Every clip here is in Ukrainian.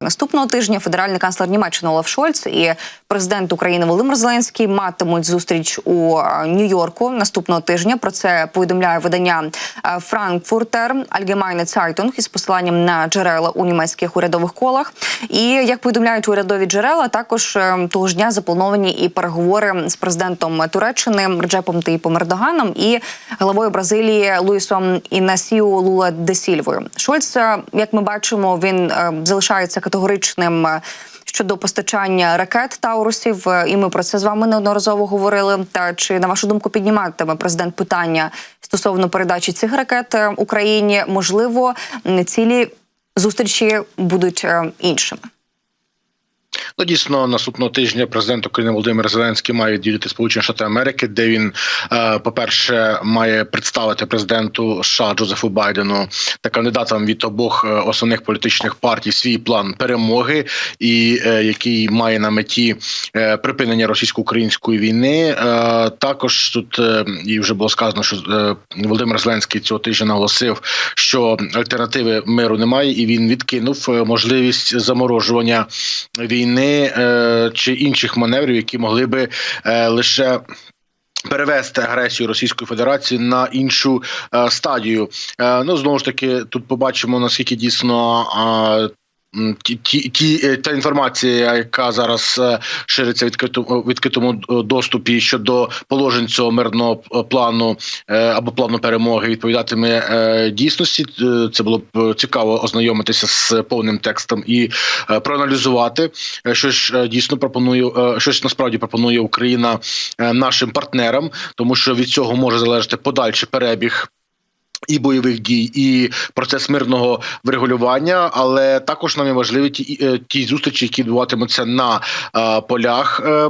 Наступного тижня федеральний канцлер Німеччини Олаф Шольц і президент України Володимир Зеленський матимуть зустріч у е, Нью-Йорку наступного тижня. Про це повідомляє видання Frankfurter Allgemeine Zeitung із посиланням на джерела у німецьких урядових колах. І як повідомляють урядові джерела, також е, того ж дня заплановані і переговори з президентом Туреччини Реджепом Таїпом Ердоганом і главою Бразилії Луїсом Інасіу Лула де Сільвою. Шольц, е, як ми бачимо, він залишається категоричним. е, Щодо постачання ракет Таурусів, Е, і ми про це з вами неодноразово говорили. Та чи на вашу думку підніматиме президент питання стосовно передачі цих ракет е, Україні? Можливо, цілі зустрічі будуть іншими. Ну, дійсно, наступного тижня президент України Володимир Зеленський має відвідати Сполучені Штати Америки, де він, е, по-перше, має представити президенту США Джозефу Байдену та кандидатам від обох е, основних політичних партій свій план перемоги, і е, який має на меті припинення російсько-української війни. Також тут і вже було сказано, що Володимир Зеленський цього тижня наголосив, що альтернативи миру немає, і він відкинув можливість заморожування війни е, чи інших маневрів, які могли би е, лише. Перевести агресію Російської Федерації на іншу е, стадію. Е, ну знову ж таки, тут побачимо наскільки дійсно. е, Ті, ті, е, та інформація, яка зараз е, шириться в відкритому відкритому е, доступі щодо положень цього мирного плану або плану перемоги, відповідатиме дійсності. Це було б цікаво ознайомитися з повним текстом і проаналізувати, що ж дійсно пропонує, е, щось насправді пропонує Україна нашим партнерам, тому що від цього може залежати подальший перебіг. І бойових дій, і процес мирного врегулювання, але також нам є важливі ті, е, ті зустрічі, які відбуватимуться на е, полях е,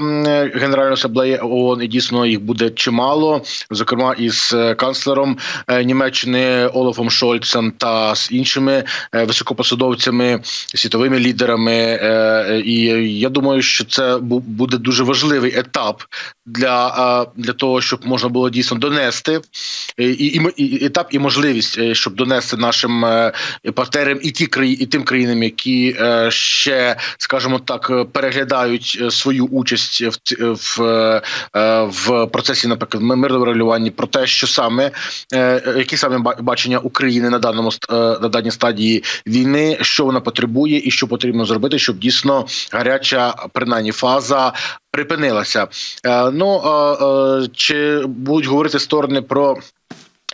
Генеральної асамблеї ООН, і дійсно їх буде чимало, зокрема із е, канцлером е, Німеччини Олафом Шольцем та з іншими е, високопосадовцями, світовими лідерами. І я думаю, що це буде дуже важливий етап для, для того, щоб можна було дійсно донести і, і, і етап і можливість, е, щоб донести нашим е, партнерам і ті краї, і тим країнам, які е, ще, скажімо так, переглядають свою участь в в, в процесі, наприклад, мирного регулювання, про те, що саме які саме ба- бачення України на даному на даній стадії війни, що вона потребує, і що потрібно зробити, щоб дійсно гаряча принаймні фаза. Припинилася. Ну чи будуть говорити сторони про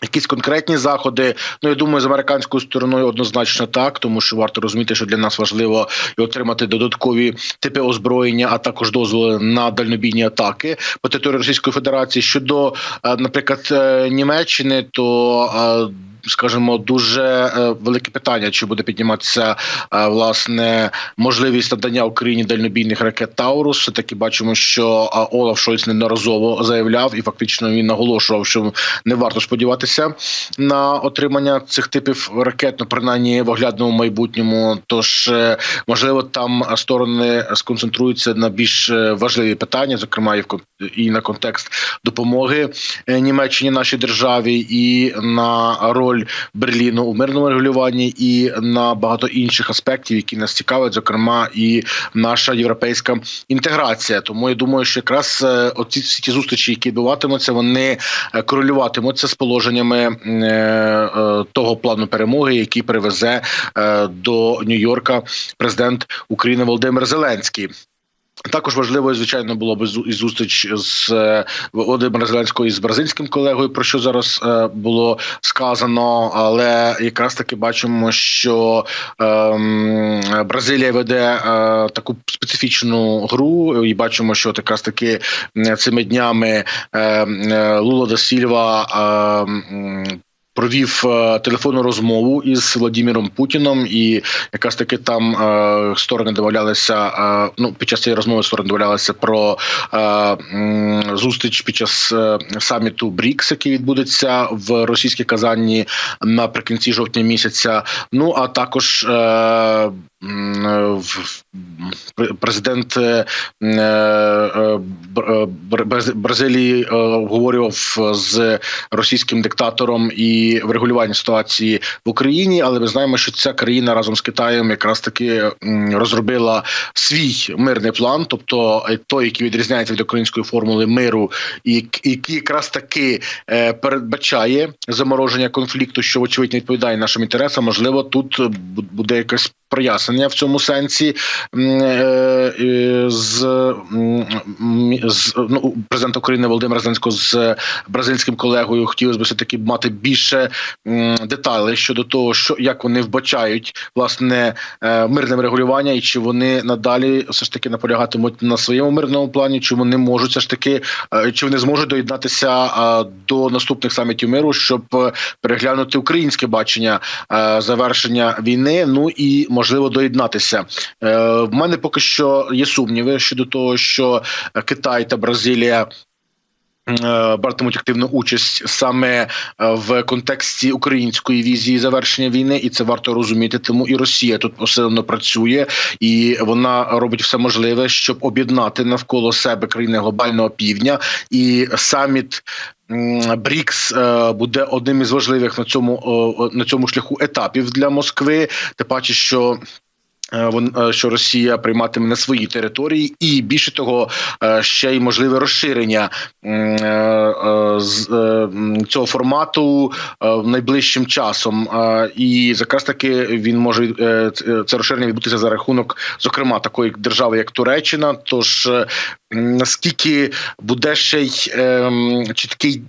Якісь конкретні заходи, ну я думаю, з американською стороною однозначно так, тому що варто розуміти, що для нас важливо і отримати додаткові типи озброєння, а також дозволи на дальнобійні атаки по території Російської Федерації. Щодо, е, наприклад, е, Німеччини, то е, Скажімо, дуже е, велике питання, чи буде підніматися е, власне можливість надання Україні дальнобійних ракет Таурус. Все таки бачимо, що е, Олаф Шольц неодноразово заявляв, і фактично він наголошував, що не варто сподіватися на отримання цих типів ракет, ну принаймні в оглядному майбутньому. Тож можливо, там сторони сконцентруються на більш важливі питання, зокрема і в і на контекст допомоги Німеччині нашій державі, і на роль Берліну у мирному регулюванні, і на багато інших аспектів, які нас цікавлять, зокрема і наша європейська інтеграція. Тому я думаю, що якраз е, оці всі ті зустрічі, які відбуватимуться, вони е, корелюватимуться з положеннями е, того плану перемоги, який привезе до Нью-Йорка президент України Володимир Зеленський. Також важливо, звичайно, було б і зустріч з е, Володимиром Зеленського із бразильським колегою, про що зараз е, було сказано. Але якраз таки бачимо, що ем, Бразилія веде е, таку специфічну гру, і бачимо, що якраз таки цими днями е, е, Лула да Сільва. Провів е, телефонну розмову із Владимиром Путіном, і якраз таки там е, сторони домовлялися. Е, ну під час цієї розмови сторони домовлялися про зустріч під час саміту БРІКС, який відбудеться в російській Казанні наприкінці жовтня місяця. Ну а також. Президент Бразилії обговорював з російським диктатором і врегулювання ситуації в Україні, але ми знаємо, що ця країна разом з Китаєм якраз таки розробила свій мирний план, тобто е, той, який відрізняється від української формули миру, і який якраз таки е, передбачає замороження конфлікту, що вочевидь відповідає нашим інтересам. Можливо, тут е, бу- буде якесь прояснення в цьому сенсі е, з, з ну, президента України Володимира Зеленського з бразильським колегою. Хотілося б все таки мати більше деталей щодо того, що як вони вбачають власне е, мирне регулювання, і чи вони надалі все ж таки наполягатимуть на своєму мирному плані, чи вони можуть все ж таки, е, чи вони зможуть доєднатися до наступних самітів миру, щоб переглянути українське бачення завершення війни. Ну і можливо доєднатися. Е, В мене поки що є сумніви щодо того, що Китай та Бразилія. Е, Братимуть активну участь саме е, в контексті української візії завершення війни, і це варто розуміти. Тому і Росія тут посилено працює, і вона робить все можливе, щоб об'єднати навколо себе країни глобального півдня. І саміт БРІКС е, буде одним із важливих на цьому на цьому шляху етапів для Москви. Тим паче, що що Росія прийматиме на своїй території, і більше того, е, ще й можливе розширення е, е, е, цього формату е, найближчим часом. Е, І якраз таки він може е, це- розширення відбутися за рахунок, зокрема, такої держави, як Туреччина. Тож е, наскільки буде ще й чіткий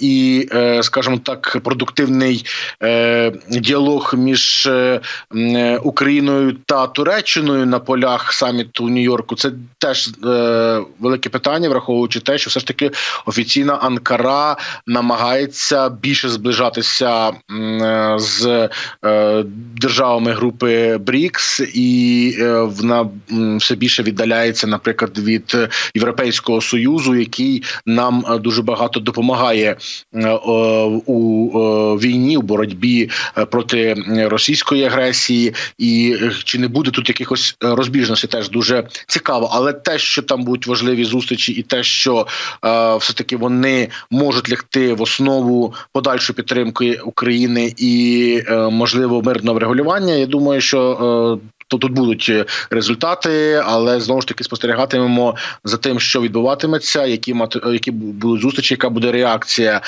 і, е, скажімо так, продуктивний е, діалог між е, е, Україною та Туреччиною на полях саміту у Нью-Йорку, це теж е, велике питання, враховуючи те, що все ж таки офіційна Анкара намагається більше зближатися е, з е, державами групи БРІКС, і е, вона все більше віддаляється, наприклад, від Європейського союзу, який нам е, дуже багато допомагає е, у війні у боротьбі проти російської агресії, і чи не буде тут якихось е, розбіжностей, теж дуже цікаво. Але те, що там будуть важливі зустрічі, і те, що е, все таки вони можуть лягти в основу подальшої підтримки України і е, можливо мирного врегулювання, я думаю, що. Е, то тут будуть е, результати, але знову ж таки спостерігатимемо за тим, що відбуватиметься, які мати які будуть зустрічі, яка буде реакція.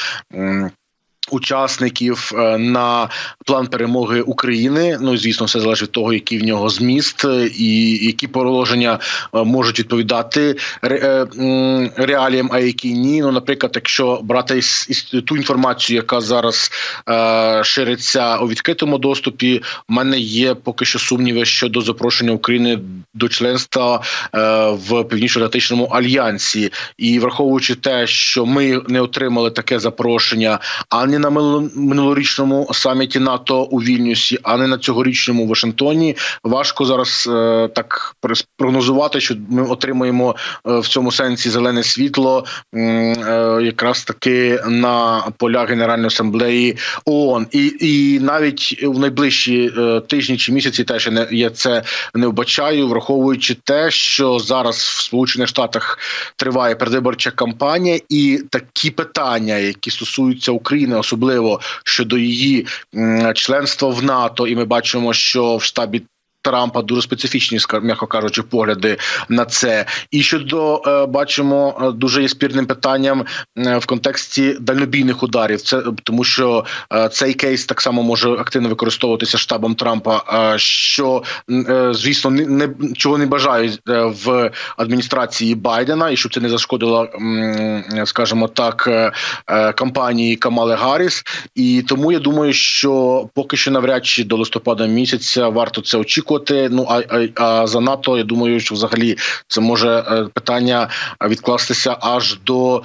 Учасників е, на план перемоги України. Ну звісно, все залежить від того, який в нього зміст е, і які положення е, можуть відповідати реаліям, а які ні. Ну, наприклад, якщо брати ту інформацію, яка зараз шириться у відкритому доступі, в мене є поки що сумніви щодо запрошення України до членства в північно-атлантичному альянсі, і враховуючи те, що ми не отримали таке запрошення ані на минуло- минулорічному саміті НАТО у Вільнюсі, ані на цьогорічному Вашингтоні. Важко зараз е, так прогнозувати, що ми отримаємо е, в цьому сенсі зелене світло, е, якраз таки на полях Генеральної асамблеї ООН. І, і навіть в найближчі е, тижні чи місяці теж не я це не вбачаю, враховуючи те, що зараз в Сполучених Штатах триває передвиборча кампанія, і такі питання, які стосуються України, особливо щодо її членства в НАТО, і ми бачимо, що в штабі. Трампа дуже специфічні, м'яко кажучи, погляди на це. І щодо е, бачимо е, дуже є спірним питанням е, в контексті дальнобійних ударів. Це тому, що цей кейс так само може активно використовуватися штабом Трампа. що звісно не, чого не бажають в адміністрації Байдена, і щоб це не зашкодило, скажімо так, кампанії Камали Гарріс. І тому я думаю, що поки що навряд чи до листопада місяця варто це очікувати. Ну а, а, а за НАТО, я думаю, що взагалі це може е, питання відкластися аж до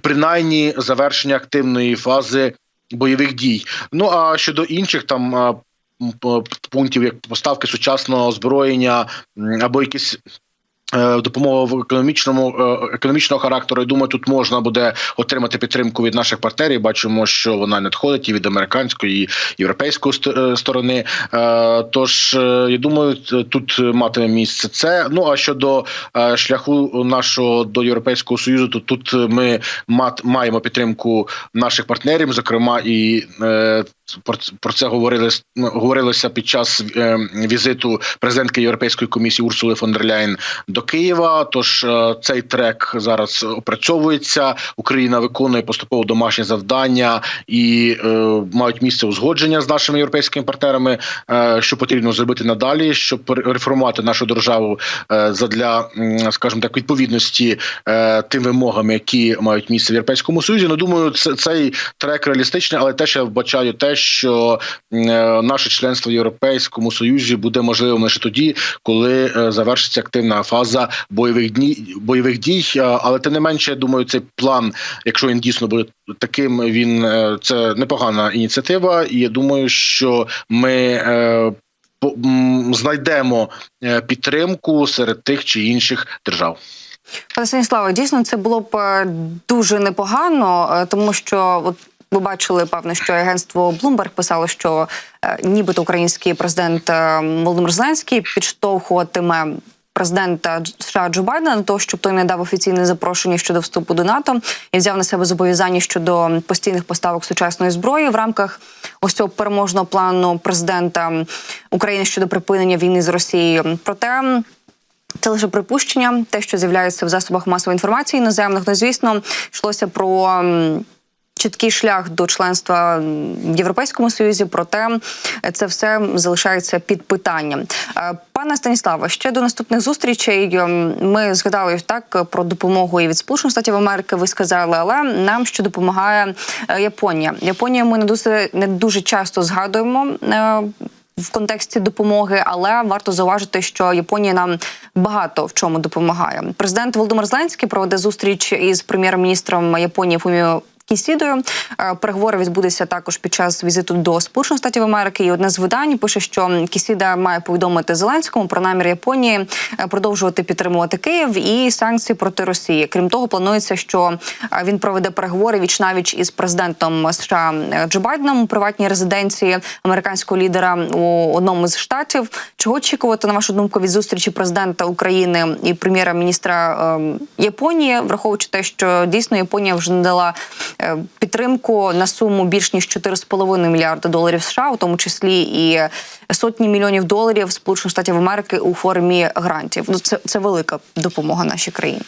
принаймні завершення активної фази бойових дій. Ну а щодо інших там. пунктів як поставки сучасного озброєння або якісь Допомога в економічному е, економічного характеру. Я думаю, тут можна буде отримати підтримку від наших партнерів. Бачимо, що вона надходить і від американської і європейської е, сторони. Е, Тож е, я думаю, тут матиме місце це. Ну а щодо е, шляху нашого до європейського союзу, то тут ми маємо підтримку наших партнерів, зокрема і. е, Про це говорили говорилося під час е, візиту президентки Європейської комісії Урсули фон дер Ляєн до Києва. Тож е, цей трек зараз опрацьовується. Україна виконує поступово домашні завдання і е, мають місце узгодження з нашими європейськими партнерами, е, що потрібно зробити надалі, щоб реформувати нашу державу е, задля, скажімо так, відповідності е, тим вимогам, які мають місце в європейському союзі. Ну думаю, це цей трек реалістичний, але теж я вбачаю те, що е, наше членство в Європейському Союзі буде можливим лише тоді, коли е, завершиться активна фаза бойових дні бойових дій. Е, Але тим не менше, я думаю, цей план, якщо він дійсно буде таким, він е, це непогана ініціатива, і я думаю, що ми. е, Знайдемо підтримку серед тих чи інших держав. Пане Станіславе, дійсно це було б дуже непогано, тому що от. Ви бачили, певно, що агентство Bloomberg писало, що е, нібито український президент е, Володимир Зеленський підштовхуватиме президента США Джо Байдена на того, щоб той не дав офіційне запрошення щодо вступу до НАТО і взяв на себе зобов'язання щодо постійних поставок сучасної зброї в рамках ось цього переможного плану президента України щодо припинення війни з Росією. Проте. Це лише припущення, те, що з'являється в засобах масової інформації іноземних. Ну, звісно, йшлося про чіткий шлях до членства в Європейському Союзі. Проте це все залишається під питанням. Е, Пане Станіславе, ще до наступних зустрічей ем, ми згадали так про допомогу і від Сполучених Штатів Америки. Ви сказали, але нам ще допомагає е, Японія. Японію ми не дуже не дуже часто згадуємо. е, в контексті допомоги, але варто зауважити, що Японія нам багато в чому допомагає. Президент Володимир Зеленський проведе зустріч із прем'єр-міністром Японії Фуміо Кісідою. Е, Переговори відбудуться також під час візиту до Сполучених Штатів Америки. І одне з видань пише, що Кісіда має повідомити Зеленському про намір Японії е, продовжувати підтримувати Київ і санкції проти Росії. Крім того, планується, що е, він проведе переговори віч навіч із президентом США Джо Байденом у приватній резиденції американського лідера у одному з штатів. Чого очікувати на вашу думку від зустрічі президента України і прем'єра-міністра е, Японії, враховуючи те, що дійсно Японія вже надала підтримку на суму більш ніж 4,5 мільярда доларів США, у тому числі і сотні мільйонів доларів Сполучених Штатів Америки у формі грантів. Ну це, це велика допомога нашій країні.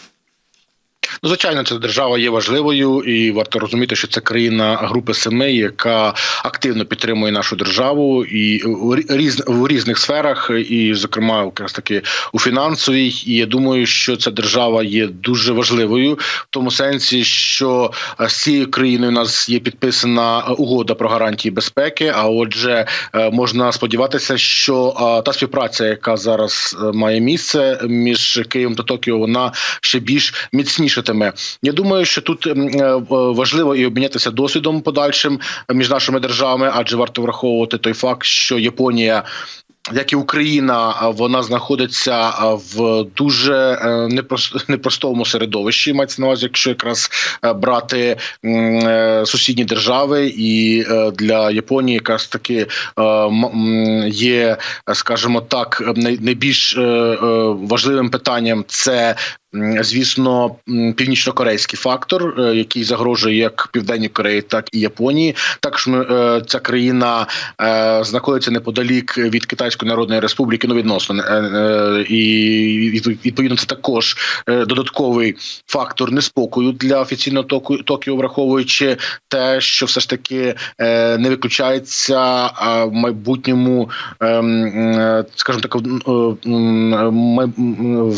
Ну, звичайно, ця держава є важливою, і варто розуміти, що це країна групи семи, яка активно підтримує нашу державу і різ в різних сферах, і, зокрема, якраз таки у фінансовій. І я думаю, що ця держава є дуже важливою в тому сенсі, що з цією країною у нас є підписана угода про гарантії безпеки. А отже, е, можна сподіватися, що та співпраця, яка зараз е, має місце між Києвом та Токіо, вона ще більш міцнішатиме. Я думаю, що тут е, важливо і обмінятися досвідом подальшим між нашими державами, адже варто враховувати той факт, що Японія. Як і Україна, вона знаходиться в дуже е, непростому середовищі. Мається на увазі, якщо якраз е, брати е, сусідні держави, і е, для Японії якраз таки е, є, е, скажімо так, найбільш е, е, важливим питанням це. Звісно, північно-корейський фактор, е, який загрожує як Південній Кореї, так і Японії. Також ми, е, ця країна е, знаходиться неподалік від Китайської Народної Республіки, ну відносно і відповідно це також додатковий фактор неспокою для офіційного току Токіо, враховуючи те, що все ж таки не виключається в майбутньому, ем, скажімо так, в-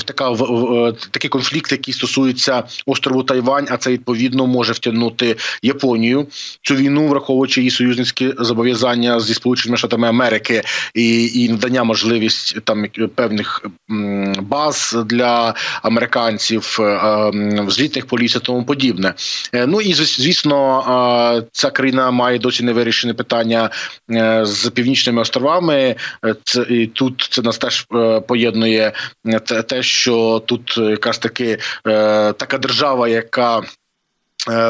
така в, в- такий таки конфлікт, який стосується острову Тайвань, а це відповідно може втягнути Японію цю війну, враховуючи її союзницькі зобов'язання зі сполученими штатами Америки і, і надання можливість там певних баз для американців, е, злітних поліцій тому подібне. Е, Ну і звісно, ця країна має досі не вирішене питання е, з північними островами. Це і тут це нас теж поєднує те, що тут е, якраз таки е, така держава, яка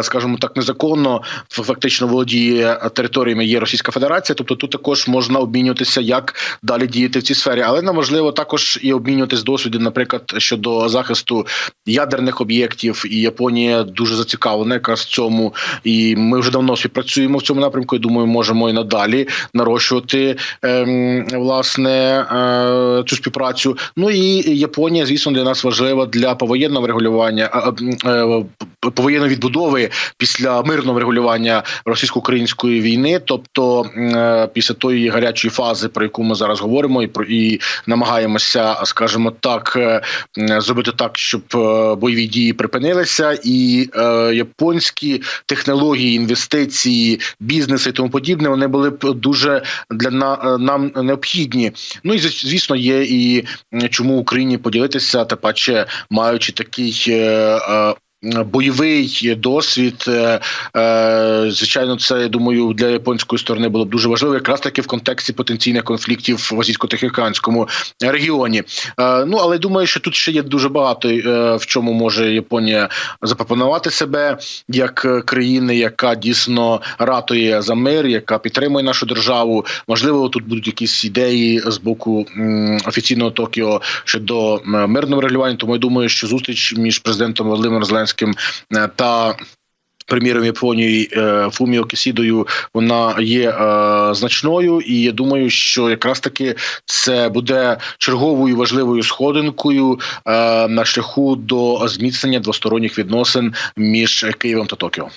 Скажімо так, незаконно фактично володіє територіями є Російська Федерація, тобто тут також можна обмінюватися, як далі діяти в цій сфері, але нам важливо також і обмінюватись досвідом, наприклад, щодо захисту ядерних об'єктів, і Японія дуже зацікавлена якраз в цьому. І ми вже давно співпрацюємо в цьому напрямку. і Думаю, можемо і надалі нарощувати ем, власне е, цю співпрацю. Ну і Японія, звісно, для нас важлива для повоєнного врегулювання а, а, е, повоєнної відбудови після мирного врегулювання російсько-української війни, тобто е, після тої гарячої фази, про яку ми зараз говоримо, і про і намагаємося, скажімо так, е, зробити так, щоб е, бойові дії припинилися, і японські технології, інвестиції, бізнеси і тому подібне, вони були б дуже для на, нам необхідні. Ну і звісно, є і чому Україні поділитися, та паче маючи такий. Бойовий досвід, Е, е, звичайно, це я думаю для японської сторони було б дуже важливо, якраз таки в контексті потенційних конфліктів в азійсько-тихоокеанському регіоні. Е, Ну але думаю, що тут ще є дуже багато в чому може Японія запропонувати себе як країни, яка дійсно ратує за мир, яка підтримує нашу державу. Можливо, тут будуть якісь ідеї з боку офіційного Токіо щодо мирного регулювання. Тому я думаю, що зустріч між президентом Володимиром Зеленським е, та Прем'єром Японії е, Фуміо Кісідою вона є е, значною, і я думаю, що якраз таки це буде черговою важливою сходинкою е, на шляху до зміцнення двосторонніх відносин між Києвом та Токіо.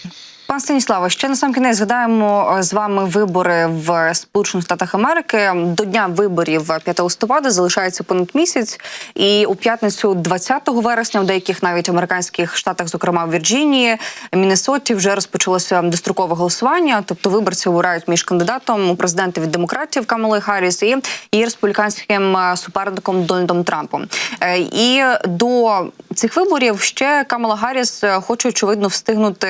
Пан Станіславе, ще на сам кінець згадаємо е, з вами вибори в Сполучених Штатах Америки. До дня виборів 5 листопада залишається понад місяць, і у п'ятницю, 20 вересня, у деяких навіть американських штатах, зокрема в Вірджинії, Міннесоті, вже розпочалося дострокове голосування. Тобто виборці обирають між кандидатом у президенти від демократів Камалою Харріс і її республіканським е, суперником Дональдом Трампом. Е, І до цих виборів ще Камала Гарріс хоче очевидно встигнути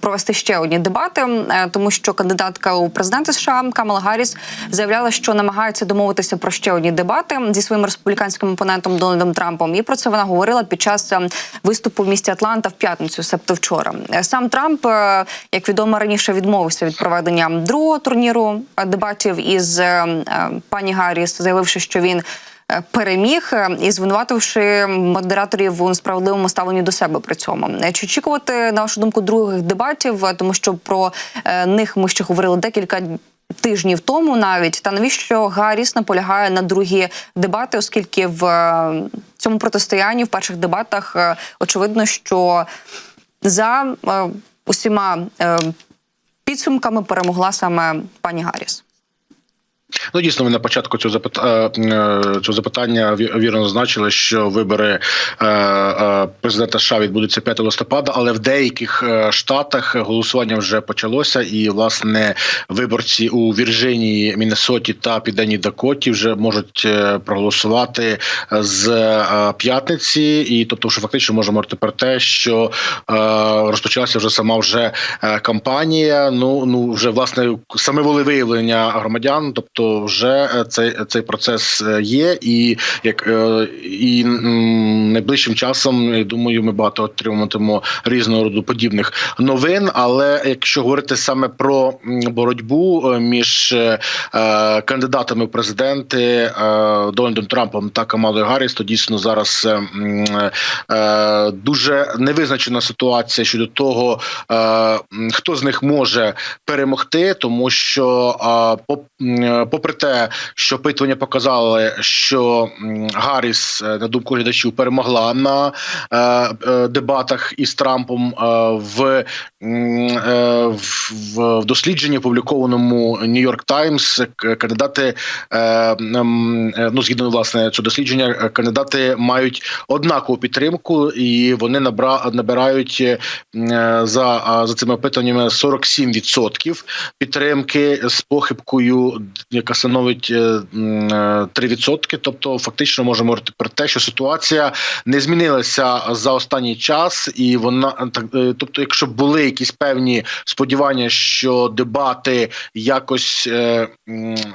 провести ще одні дебати, е, тому що кандидатка у президенти США Камала Гарріс заявляла, що намагається домовитися про ще одні дебати зі своїм республіканським опонентом Дональдом Трампом. І про це вона говорила під час е, виступу в місті Атланта в п'ятницю, себто вчора. Е, Сам Трамп, е, як відомо раніше, відмовився від проведення другого турніру дебатів із е, е, пані Гарріс, заявивши, що він переміг е, і звинувативши модераторів у несправедливому ставленні до себе при цьому. Е, Чи очікувати на вашу думку других дебатів, Е, тому що про е, них ми ще говорили декілька. Тижнів тому навіть та навіщо Гарріс наполягає на другі дебати, оскільки в е, цьому протистоянні в перших дебатах е, очевидно, що за е, усіма е, підсумками перемогла саме пані Гарріс. Ну дійсно, ви на початку цього запита... е, е, цього запитання ві- вірно зазначили, що вибори е, президента США відбудуться 5 листопада, але в деяких штатах голосування вже почалося, і власне виборці у Вірджинії, Міннесоті та Південній Дакоті вже можуть проголосувати з п'ятниці, і тобто, вже фактично можемо говорити про те, що розпочалася вже сама вже кампанія. Ну ну вже власне саме волевиявлення громадян, тобто вже е, цей цей процес е, є, і як е, і найближчим часом думаю, ми багато отриматимемо різного роду подібних новин. Але якщо говорити саме про боротьбу е, між е, е, кандидатами в президенти е, Дональдом Трампом та Камалою Гарріс, то дійсно зараз е, е, дуже невизначена ситуація щодо того, е, хто з них може перемогти, тому що е, по, попри те, що опитування показали, що Гарріс, е, на думку глядачів, перемогла на е, е, дебатах із Трампом в, в, дослідженні, опублікованому Нью-Йорк Таймс, кандидати, ну згідно власне цього дослідження, кандидати мають однакову підтримку, і вони набра, набирають за, за цими опитуваннями 47% підтримки з похибкою, яка становить е, м, е, 3%. Тобто, фактично можемо говорити про те, що ситуація не змінилася за останній час, і вона так, е, тобто, якщо були якісь певні сподівання, що дебати якось е,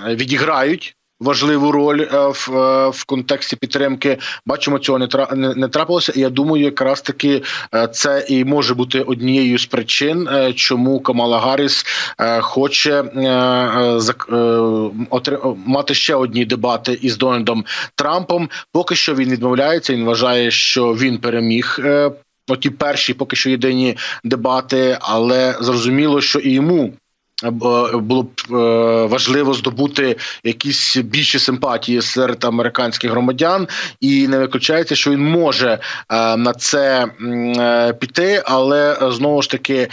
відіграють. Важливу роль е, в, е, в контексті підтримки. Бачимо, цього не не, трапилося. І я думаю, якраз таки е, це і може бути однією з причин, чому Камала Гарріс хоче мати ще одні дебати із Дональдом Трампом. Поки що він відмовляється. Він вважає, що він переміг. Оті перші, поки що єдині дебати, але зрозуміло, що і йому було б е, важливо здобути якісь більші симпатії серед американських громадян, і не виключається, що він може е, на це е, піти, але знову ж таки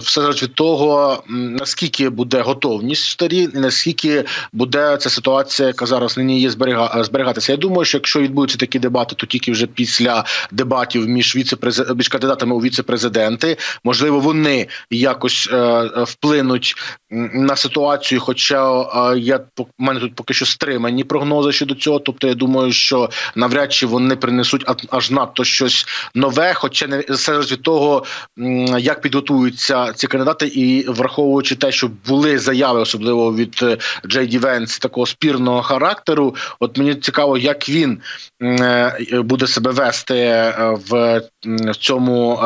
все залежить від того, наскільки буде готовність і наскільки буде ця ситуація, яка зараз нині є зберіга, зберігатися. Я думаю, що якщо відбудуться такі дебати, то тільки вже після дебатів між віце між кандидатами у віце-президенти, можливо, вони якось е, вплинуть на ситуацію. Хоча я в мене тут поки що стримані прогнози щодо цього. Тобто, я думаю, що навряд чи вони принесуть аж надто щось нове, хоча не все від того, як підготуються ці кандидати, і враховуючи те, що були заяви, особливо від е, Джей Ді Венс, такого спірного характеру. От мені цікаво, як він е, буде себе вести е, в цьому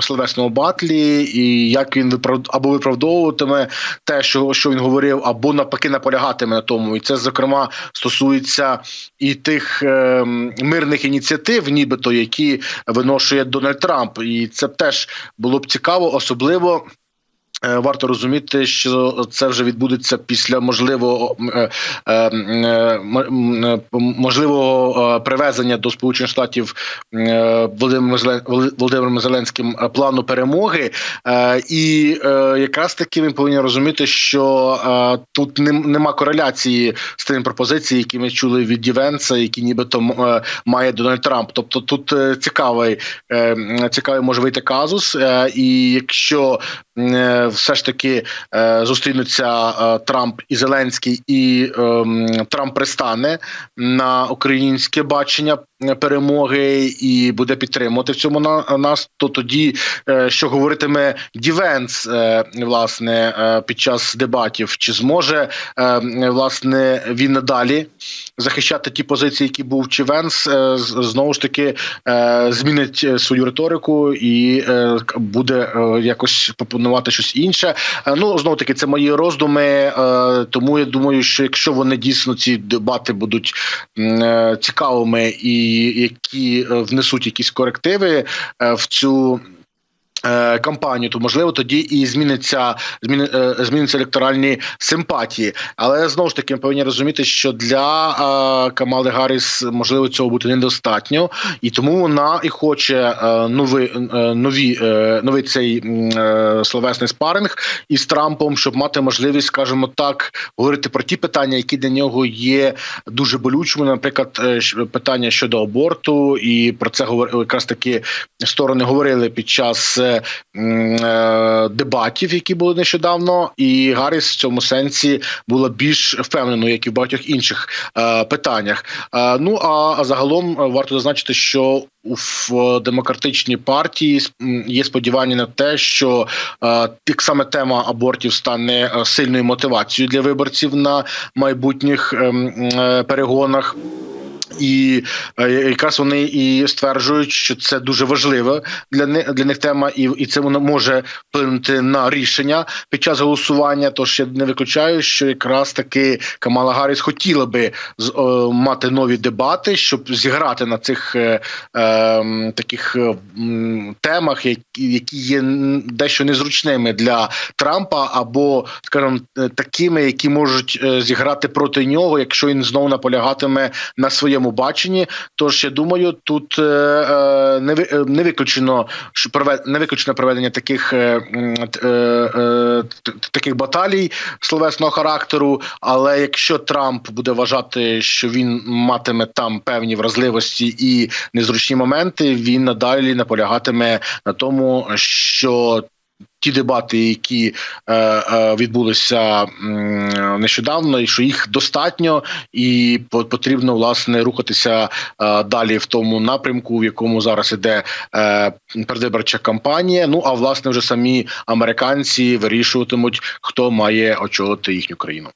словесному батлі, і як він виправд... або виправдовуватиме те, що, що він говорив, або навпаки наполягатиме на тому. І це зокрема стосується і тих е, мирних ініціатив, нібито які виношує Дональд Трамп, і це теж було б цікаво, особливо. Е, Варто розуміти, що це вже відбудеться після можливого можливого привезення до Сполучених Штатів е, Володимиром Зеленським е, плану перемоги. І якраз таки ми повинні розуміти, що тут нема кореляції з тими пропозиціями, які ми чули від Дівенса, які нібито має Дональд Трамп. Тобто тут цікавий, цікавий може вийти казус. І якщо все ж таки е, зустрінуться е, Трамп і Зеленський, і ем, Трамп пристане на українське бачення перемоги і буде підтримувати в цьому на нас, то тоді е, що говоритиме Дівенс е, власне е, під час дебатів, чи зможе власне він надалі захищати ті позиції, які був чи Венс, знову ж таки змінить свою риторику і буде якось пропонувати щось інше. Ну знову таки, це мої роздуми. Тому я думаю, що якщо вони дійсно ці дебати будуть цікавими і які е, внесуть якісь корективи е, в цю. Е, Кампанію, то можливо тоді і зміниться зміни, е, зміняться електоральні симпатії. Але знову ж таки ми повинні розуміти, що для е, Камали Гарріс можливо цього бути недостатньо, і тому вона і хоче е, новий нові новий цей словесний спаринг із Трампом, щоб мати можливість, скажімо так, говорити про ті питання, які для нього є дуже болючими. Наприклад, питання щодо аборту, і про це якраз таки сторони говорили під час дебатів, які були нещодавно, і Гарріс в цьому сенсі була більш впевненою, як і в багатьох інших е, питаннях. Е, ну а загалом е, варто зазначити, що у демократичній партії є сподівання на те, що е, як саме тема абортів стане е, сильною мотивацією для виборців на майбутніх ем, е, перегонах. І е, якраз вони і стверджують, що це дуже важлива для них для них тема, і, і це воно може вплинути на рішення під час голосування. Тож я не виключаю, що якраз таки Камала Гарріс хотіла би мати нові дебати, щоб зіграти на цих е, е, таких е, темах, які, які є дещо незручними для Трампа, або скажімо, такими, які можуть е, зіграти проти нього, якщо він знову наполягатиме на своєму баченні. Тож я думаю, тут е, е, е, не виключено не виключено проведення таких таких баталій словесного характеру. Але якщо Трамп буде вважати, що він матиме там певні вразливості і незручні моменти, він надалі наполягатиме на тому, що ті дебати, які е, е, відбулися нещодавно, і що їх достатньо, і по- потрібно власне рухатися е, далі в тому напрямку, в якому зараз іде е, передвиборча кампанія. Ну а власне вже самі американці вирішуватимуть, хто має очолити їхню країну.